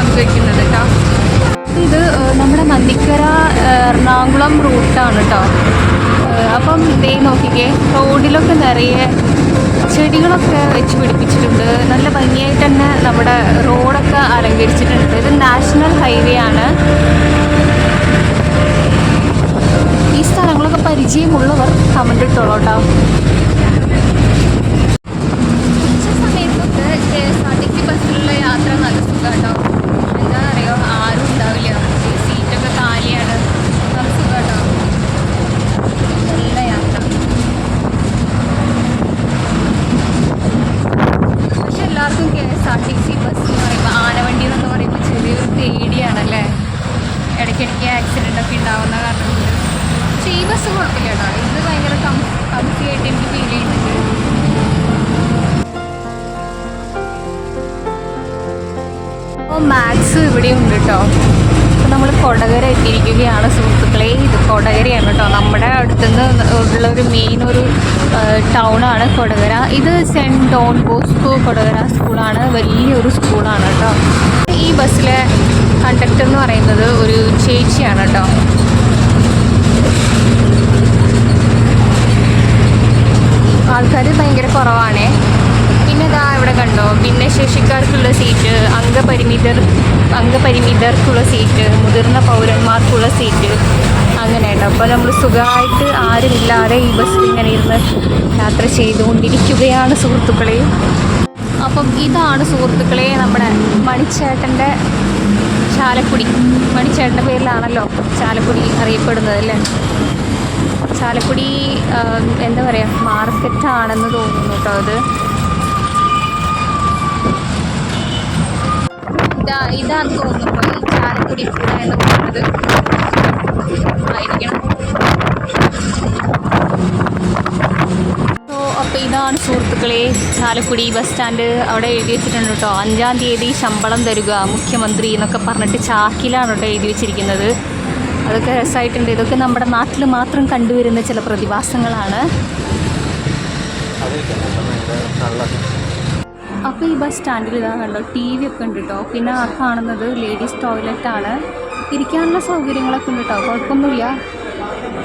പങ്കുവെക്കുന്നത് കേട്ടോ ഇത് നമ്മുടെ നന്ദിക്കര എറണാകുളം റൂട്ടാണ് കേട്ടോ അപ്പം ദേ നോക്കിക്കേ റോഡിലൊക്കെ നിറയെ ചെടികളൊക്കെ വെച്ച് പിടിപ്പിച്ചിട്ടുണ്ട്. നല്ല ഭംഗിയായിട്ട് തന്നെ നമ്മുടെ റോഡൊക്കെ അലങ്കരിച്ചിട്ടുണ്ട്. ഇത് നാഷണൽ ഹൈവേ ആണ്. ഈ സ്ഥലങ്ങളൊക്കെ പരിചയമുള്ളവർ കമന്റ് ഇട്ടോളൂ കേട്ടോ ബസ് കുഴപ്പമില്ല കേട്ടോ. ഇത് ഭയങ്കര കംഫി ആയിട്ട് എനിക്ക് ഫീൽ ചെയ്യുന്നുണ്ട് അപ്പോൾ ഇവിടെ ഉണ്ട് കേട്ടോ. അപ്പോൾ നമ്മൾ കൊടകര എത്തിയിരിക്കുകയാണ് സുഹൃത്തുക്കളെ. ഇത് കൊടകരയാണ് കേട്ടോ. നമ്മുടെ അടുത്തുനിന്ന് ഉള്ള ഒരു മെയിൻ ഒരു ടൗണാണ് കൊടകര. ഇത് സെന്റ് ഡോൺ ബോസ്കോ കൊടകര സ്കൂളാണ് വലിയൊരു സ്കൂളാണ് കേട്ടോ. ഈ ബസ്സിലെ കണ്ടക്ടർ എന്ന് പറയുന്നത് ഒരു ചേച്ചിയാണ് കേട്ടോ ആൾക്കാർ ഭയങ്കര കുറവാണേ. പിന്നെ ഇതാ ഇവിടെ കണ്ടോ ഭിന്നശേഷിക്കാർക്കുള്ള സീറ്റ് അംഗപരിമിതർ അംഗപരിമിതർക്കുള്ള സീറ്റ് മുതിർന്ന പൗരന്മാർക്കുള്ള സീറ്റ് അങ്ങനെ കേട്ടോ അപ്പോൾ നമ്മൾ സുഖമായിട്ട് ആരുമില്ലാതെ ഈ ബസ്സിൽ ഇങ്ങനെ ഇരുന്ന് യാത്ര ചെയ്തുകൊണ്ടിരിക്കുകയാണ് സുഹൃത്തുക്കളെ. അപ്പം ഇതാണ് സുഹൃത്തുക്കളെ നമ്മുടെ മണിച്ചേട്ടന്റെ ചാലക്കുടി. മണിച്ചേട്ടന്റെ പേരിലാണല്ലോ ചാലക്കുടി അറിയപ്പെടുന്നത് അല്ലേ? ചാലക്കുടി എന്താ പറയുക മാർക്കറ്റാണെന്ന് തോന്നുന്നു കേട്ടോ അത്. ഇതാ ഇതാന്ന് തോന്നുന്നു ഈ ചാലക്കുടി പുഴ എന്ന് പറയുന്നത്. ആയിരിക്കണം. അപ്പോൾ ഇതാണ് സുഹൃത്തുക്കളെ ചാലക്കുടി ബസ് സ്റ്റാൻഡ് അവിടെ എഴുതി വെച്ചിട്ടുണ്ട് കേട്ടോ അഞ്ചാം തീയതി ശമ്പളം തരുക മുഖ്യമന്ത്രി എന്നൊക്കെ പറഞ്ഞിട്ട് ചാക്കിലാണ് കേട്ടോ എഴുതി വെച്ചിരിക്കുന്നത്. അതൊക്കെ രസമായിട്ടുണ്ട്. ഇതൊക്കെ നമ്മുടെ നാട്ടിൽ മാത്രം കണ്ടുവരുന്ന ചില പ്രതിഭാസങ്ങളാണ്. അപ്പോൾ ഈ ബസ് സ്റ്റാൻഡിൽ ഇതാ കണ്ടോ ടി വി ഒക്കെ ഉണ്ട് കേട്ടോ പിന്നെ ആ കാണുന്നത് ലേഡീസ് ടോയ്ലറ്റാണ് ഇരിക്കാനുള്ള സൗകര്യങ്ങളൊക്കെ ഉണ്ട് കേട്ടോ കുഴപ്പമൊന്നുമില്ല.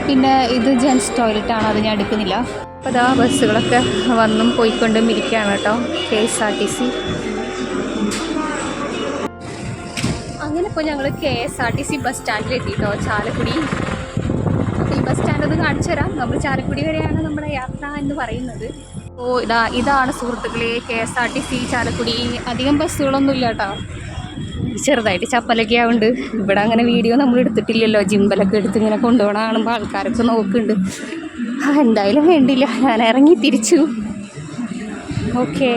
പിന്നെ ഇത് ജെൻസ് ടോയ്ലറ്റാണ് അത് ഞാൻ എടുക്കുന്നില്ല. അപ്പോൾ ഇതാ ബസ്സുകളൊക്കെ വന്നും പോയിക്കൊണ്ടും ഇരിക്കുകയാണ് കേട്ടോ K S R T C. അങ്ങനെ ഇപ്പോൾ ഞങ്ങൾ K S R T C bus സ്റ്റാൻഡിൽ എത്തിയിട്ടോ ചാലക്കുടി. ഈ ബസ് സ്റ്റാൻഡ് ഒന്ന് കാണിച്ചു തരാം. നമ്മൾ ചാലക്കുടി വരെയാണ് നമ്മുടെ യാത്ര എന്ന് പറയുന്നത്. ഓ ഇതാ ഇതാണ് സുഹൃത്തുക്കളെ K S R T C Chalakudy. അധികം ബസ്സുകളൊന്നും ഇല്ല കേട്ടോ ചെറുതായിട്ട് ചപ്പലൊക്കെ ആവുന്നുണ്ട് ഇവിടെ അങ്ങനെ വീഡിയോ നമ്മൾ എടുത്തിട്ടില്ലല്ലോ. ജിമ്പലൊക്കെ എടുത്ത് ഇങ്ങനെ കൊണ്ടുപോകണ കാണുമ്പോൾ ആൾക്കാരൊക്കെ നോക്കുന്നുണ്ട്. എന്തായാലും വേണ്ടില്ല. ഞാൻ ഇറങ്ങി തിരിച്ചു. ഓക്കേ.